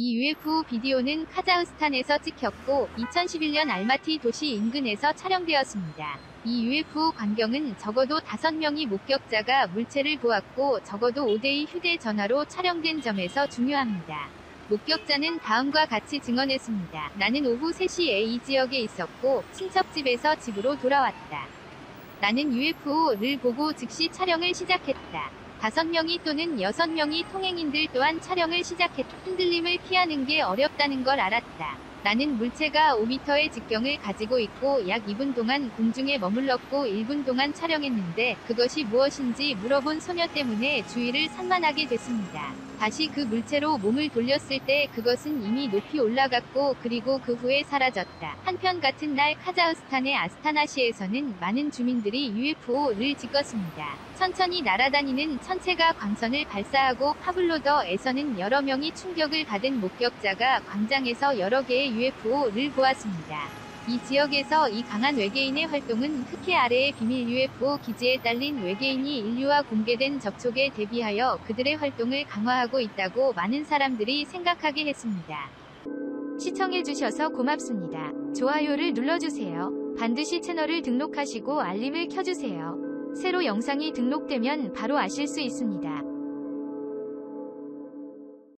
이 UFO 비디오는 카자흐스탄에서 찍혔고 2011년 알마티 도시 인근에서 촬영되었습니다. 이 UFO 광경은 적어도 5명이 목격자가 물체를 보았고 적어도 5대의 휴대전화로 촬영된 점에서 중요합니다. 목격자는 다음과 같이 증언했습니다. 나는 오후 3시에 이 지역에 있었고 친척 집에서 집으로 돌아왔다. 나는 UFO를 보고 즉시 촬영을 시작했다. 다섯 명이 또는 여섯 명이 통행인들 또한 촬영을 시작했다. 흔들림을 피하는 게 어렵다는 걸 알았다. 나는 물체가 5m의 직경을 가지고 있고 약 2분 동안 공중에 머물렀고 1분 동안 촬영했는데 그것이 무엇인지 물어본 소녀 때문에 주의를 산만하게 됐습니다. 다시 그 물체로 몸을 돌렸을 때 그것은 이미 높이 올라갔고 그리고 그 후에 사라졌다. 한편 같은 날 카자흐스탄의 아스타나시에서는 많은 주민들이 UFO를 찍었습니다. 천천히 날아다니는 천체가 광선을 발사하고 파블로더에서는 여러 명이 충격을 받은 목격자가 광장에서 여러 개의 UFO를 보았습니다. 이 지역에서 이 강한 외계인의 활동은 흑해 아래의 비밀 UFO 기지에 딸린 외계인이 인류와 공개된 접촉에 대비하여 그들의 활동을 강화하고 있다고 많은 사람들이 생각하게 했습니다. 시청해주셔서 고맙습니다. 좋아요를 눌러주세요. 반드시 채널을 등록하시고 알림을 켜주세요. 새로 영상이 등록되면 바로 아실 수 있습니다.